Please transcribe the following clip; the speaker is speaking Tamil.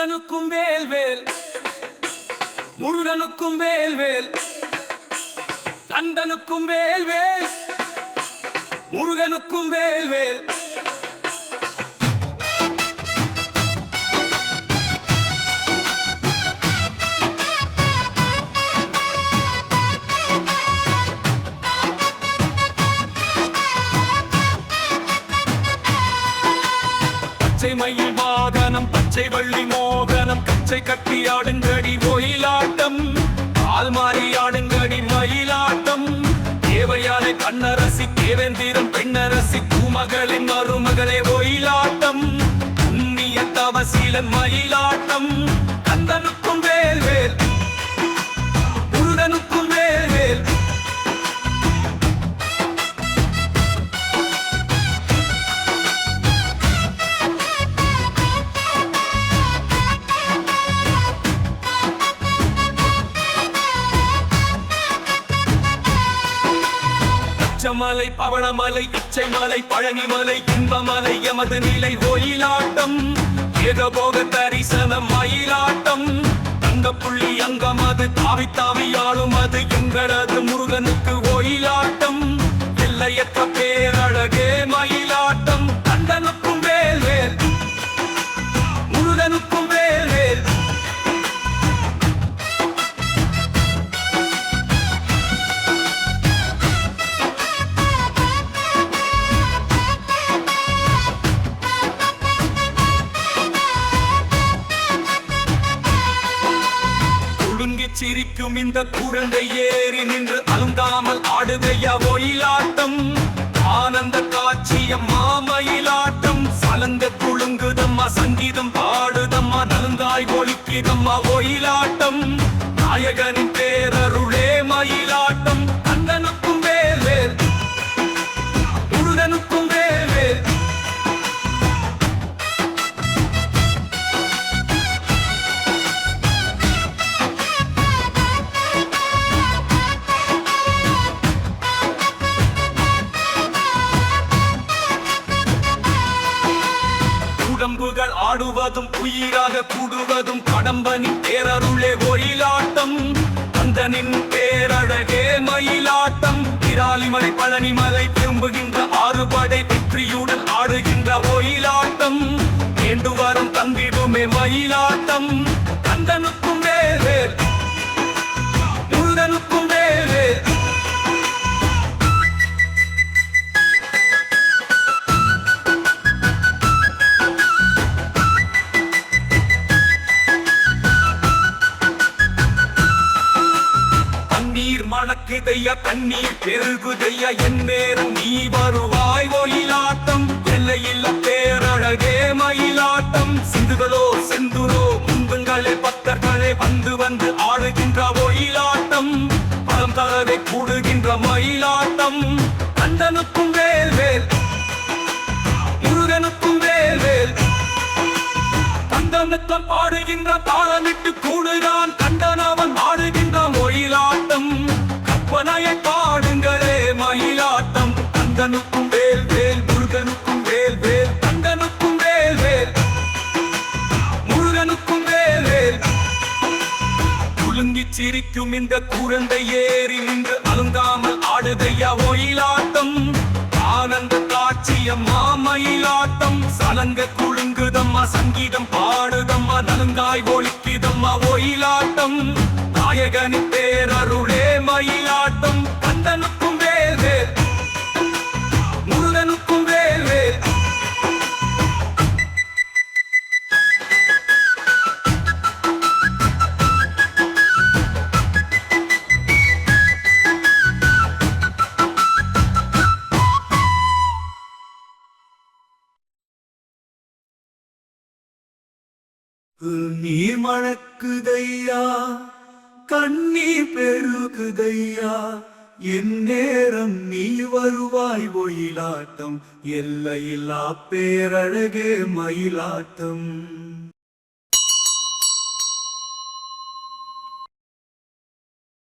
முருகனுக்கும் வேல் வேல். முருகனுக்கும் வேல் வேல். கந்தனுக்கும் வேல் வேல். முருகனுக்கும் வேல் பச்சை மயில் வாத பச்சை வள்ளி மோகனம் கச்சை கட்டி ஆடுங்கடி ஒயிலாட்டம் கால் மாறி ஆடுங்கடி மயிலாட்டம். தேவையானை கண்ணரசி தேவேந்திரம் பெண்ணரசி பூமகளின் மருமகளே ஒயிலாட்டம். புண்ணிய தவசீலன் மயிலாட்டம். கந்தனுக்கும் வேல் வேல் மலை பவளமலை இச்சைமலை பழனிமலை இன்பமலை எமது நிலை ஒயிலாட்டம். ஏகபோக தரிசனம் மயிலாட்டம். தங்கப்புள்ளி அங்கமது தாவி தாவி ஆளும் அது எங்களது முருகனுக்கு சிரிக்கும் இந்த குழந்தை ஏறி நின்று அழுந்தாமல் ஆடுதையா ஒயிலாட்டம். ஆனந்த காட்சியம் மாமயிலாட்டம். சலங்க குழுங்குதம்மா சங்கீதம் பாடுதம்மா நலுங்காய் ஒலிக்குதம்மா ஒயிலாட்டம். நாயகனின் பேரருளே ஆடுவதும் உயிராக கூடுவதும் கடம்பனின் பேரருளே ஒயிலாட்டம். கந்தனின் பேரழகே மயிலாட்டம். இராலிமலை பழனிமலை திரும்புகின்ற ஆறுபடை வெற்றியுடன் ஆடுகின்ற ஒயிலாட்டம். வேண்டுவரும் தந்திடுமே மயிலாட்டம். கந்தனுக்கு தண்ணீர் தண்ணீர் பெருகுதையா என் நேரம் நீ வருவாய். ஒயிலாட்டம் எல்லையில் பேரழகே மயிலாட்டம். சிந்துகளோ செந்துரோ முந்துங்களே பக்தர்களே வந்து வந்து ஆடுகின்ற ஒயிலாட்டம். பழம் தரவை கூடுகின்ற மயிலாட்டம். கண்டனுக்கும் வே தூங்கி சிரிக்கும் இந்த குழந்தை ஏறி நின்று அழுந்தாமல் ஆடுதையா ஒயிலாட்டம். ஆனந்த காட்சியம்மா மயிலாட்டம் சலங்க குழுங்குதம்மா சங்கீதம் பாடுதம்மா நலுங்காய் ஒழிக்குதம்மா ஒயிலாட்டம். நாயகனின் பேரருளே மயிலாட்டம். கந்தனுக்கும் வேறு நீர் மணக்குதையா? கண்ணீர் பெருகுதையா என் நேரம் நீ வருவாய் ஒயிலாட்டம். எல்லையில்லா பேரழகே மயிலாட்டம்.